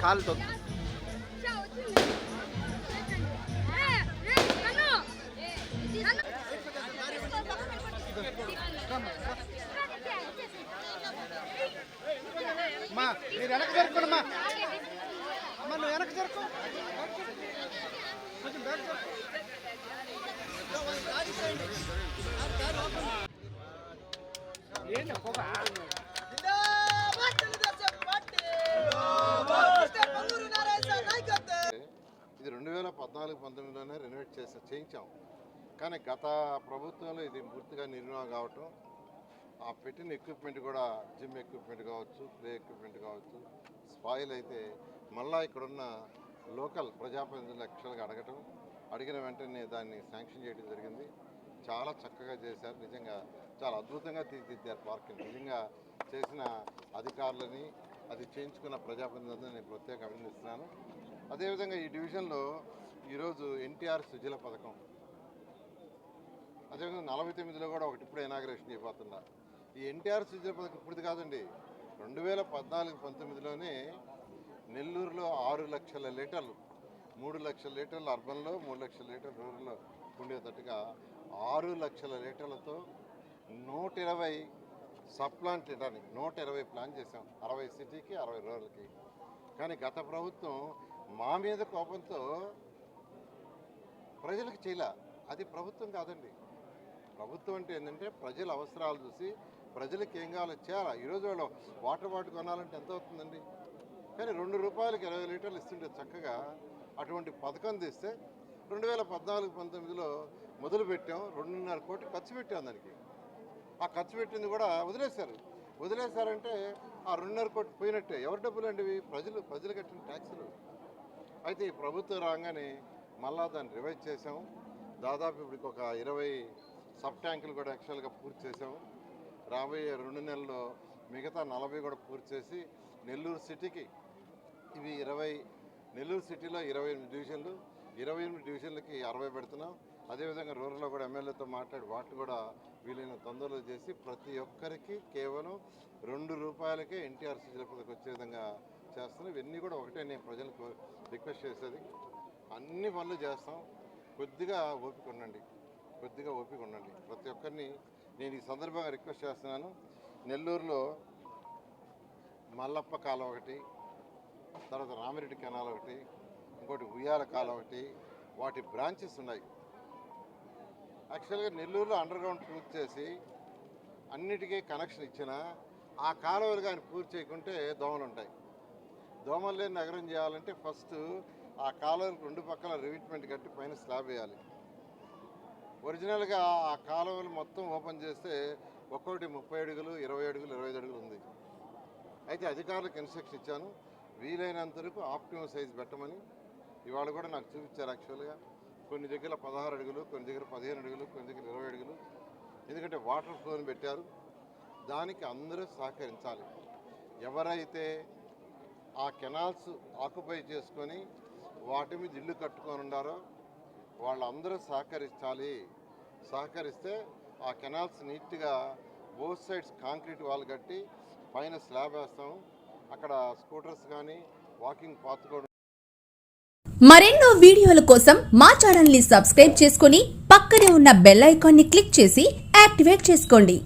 caldo. Ciao, మా మీరు వెనక జరుపుకోండి అమ్మా. అమ్మా నువ్వు వెనక జరుపు కొంచెం బ్యాక్ జరుపు ఏంటి పొగ ఇది రెండు వేల పద్నాలుగు పంతొమ్మిదిలోనే రెనోవేట్ చేసి చేయించాం. కానీ గత ప్రభుత్వంలో ఇది పూర్తిగా నిర్మాణం కావటం ఆ పెట్టిన ఎక్విప్మెంట్ కూడా జిమ్ ఎక్విప్మెంట్ కావచ్చు ప్లే ఎక్విప్మెంట్ కావచ్చు స్పాయిల్ అయితే మళ్ళా ఇక్కడున్న లోకల్ ప్రజాప్రతినిధులు అక్షరాలుగా అడగటం అడిగిన వెంటనే దాన్ని శాంక్షన్ చేయడం జరిగింది. చాలా చక్కగా చేశారు. నిజంగా చాలా అద్భుతంగా తీర్చిదిద్దారు పార్కుని. నిజంగా చేసిన అధికారులని అది చేయించుకున్న ప్రజాప్రతినిధులను నేను ప్రత్యేక అభినందిస్తున్నాను. అదేవిధంగా ఈ డివిజన్లో ఈరోజు ఎన్టీఆర్ సుజల పథకం. అదేవిధంగా నలభై తొమ్మిదిలో కూడా ఒకటి ఇప్పుడు ఇనాగ్రేషన్ చేయబోతున్నారు ఈ ఎన్టీఆర్ సృజన పథకం ఇప్పుడు కాదండి. రెండు వేల పద్నాలుగు పంతొమ్మిదిలోనే నెల్లూరులో ఆరు లక్షల లీటర్లు మూడు లక్షల లీటర్లు అర్బన్లో మూడు లక్షల లీటర్లు రూరల్లో ఉండేటట్టుగా ఆరు లక్షల లీటర్లతో నూట ఇరవై సప్లాంట్ ఇవ్వడానికి నూట ఇరవై ప్లాన్ చేసాం అరవై సిటీకి అరవై రూరల్కి. కానీ గత ప్రభుత్వం మా మీద కోపంతో ప్రజలకు చేయలే. అది ప్రభుత్వం కాదండి. ప్రభుత్వం అంటే ఏంటంటే ప్రజల అవసరాలు చూసి ప్రజలకు ఏం కావాలో? చేయాలి? ఈరోజు వాళ్ళు వాటర్ బాటిల్ కొనాలంటే ఎంత అవుతుందండి? కానీ రెండు రూపాయలకి ఇరవై లీటర్లు ఇస్తుంటే చక్కగా అటువంటి పథకం తీస్తే రెండు వేల పద్నాలుగు పంతొమ్మిదిలో మొదలు పెట్టాం. రెండున్నర కోటి ఖర్చు పెట్టాం దానికి. ఆ ఖర్చు పెట్టింది కూడా వదిలేశారు. వదిలేశారంటే ఆ రెండున్నర కోటి పోయినట్టే. ఎవరి డబ్బులు అండి ప్రజలు ప్రజలు కట్టిన ట్యాక్సులు. అయితే ఈ ప్రభుత్వం రాగానే మళ్ళా దాన్ని రివైజ్ చేసాము దాదాపు ఇప్పుడు ఒక ఇరవై సబ్ ట్యాంకులు కూడా యాక్చువల్గా పూర్తి చేసాము రాబోయే రెండు నెలల్లో మిగతా నలభై కూడా పూర్తి చేసి నెల్లూరు సిటీకి ఇవి ఇరవై నెల్లూరు సిటీలో ఇరవై ఎనిమిది డివిజన్లు ఇరవై ఎనిమిది డివిజన్లకి అరవై పెడుతున్నాం. అదేవిధంగా రూరల్లో కూడా ఎమ్మెల్యేతో మాట్లాడి వాటిని కూడా వీలైన తొందరలో చేసి ప్రతి ఒక్కరికి కేవలం రెండు రూపాయలకే ఎన్టీఆర్ సిటీల పథకం వచ్చే విధంగా చేస్తున్నాం. ఇవన్నీ కూడా ఒకటే నేను ప్రజలకు రిక్వెస్ట్ చేసేది. అన్ని పనులు చేస్తాం. కొద్దిగా ఓపిక ఉండండి. కొద్దిగా ఓపిక ఉండండి. ప్రతి ఒక్కరిని నేను ఈ సందర్భంగా రిక్వెస్ట్ చేస్తున్నాను. నెల్లూరులో మల్లప్ప కాలం ఒకటి తర్వాత రామిరెడ్డి కెనాల్ ఒకటి ఇంకోటి ఉయ్యాల కాలం ఒకటి వాటి బ్రాంచెస్ ఉన్నాయి. యాక్చువల్గా నెల్లూరులో అండర్ గ్రౌండ్ పూర్తి చేసి అన్నిటికీ కనెక్షన్ ఇచ్చిన ఆ కాలువలు కానీ పూర్తి చేయకుంటే దోమలు ఉంటాయి. దోమలు లేని నగరం చేయాలంటే ఫస్ట్ ఆ కాలువలకు రెండు పక్కల రివిట్మెంట్ కట్టి పైన స్లాబ్ వేయాలి. ఒరిజినల్గా ఆ కాలువలు మొత్తం ఓపెన్ చేస్తే ఒక్కొక్కటి ముప్పై అడుగులు ఇరవై అడుగులు ఇరవై అడుగులు ఉంది. అయితే అధికారులకు ఇన్స్ట్రక్షన్ ఇచ్చాను. వీలైనంత వరకు ఆప్టిమం సైజ్ పెట్టమని. ఇవాళ కూడా నాకు చూపించారు యాక్చువల్గా. కొన్ని దగ్గర పదహారు అడుగులు కొన్ని దగ్గర పదిహేను అడుగులు కొన్ని దగ్గర ఇరవై అడుగులు. ఎందుకంటే వాటర్ ఫ్లోని పెట్టారు. దానికి అందరూ సహకరించాలి. ఎవరైతే ఆ కెనాల్స్ ఆక్యుపై చేసుకొని వాటి మీద ఇల్లు కట్టుకొని ఉండారో వాళ్ళందరూ సహకరించాలి. సహకరిస్తే ఆ కెనాల్స్ నీట్గా బోత్ సైడ్స్ కాంక్రీట్ వాల్ కట్టి పైన స్లాబ్ వేస్తాం. అక్కడ స్కూటర్స్ కానీ వాకింగ్ పాత్ కూడా మరెన్నో వీడియోల కోసం మా ఛానల్ని సబ్స్క్రైబ్ చేసుకుని పక్కనే ఉన్న బెల్ ఐకాన్ని క్లిక్ చేసి యాక్టివేట్ చేసుకోండి.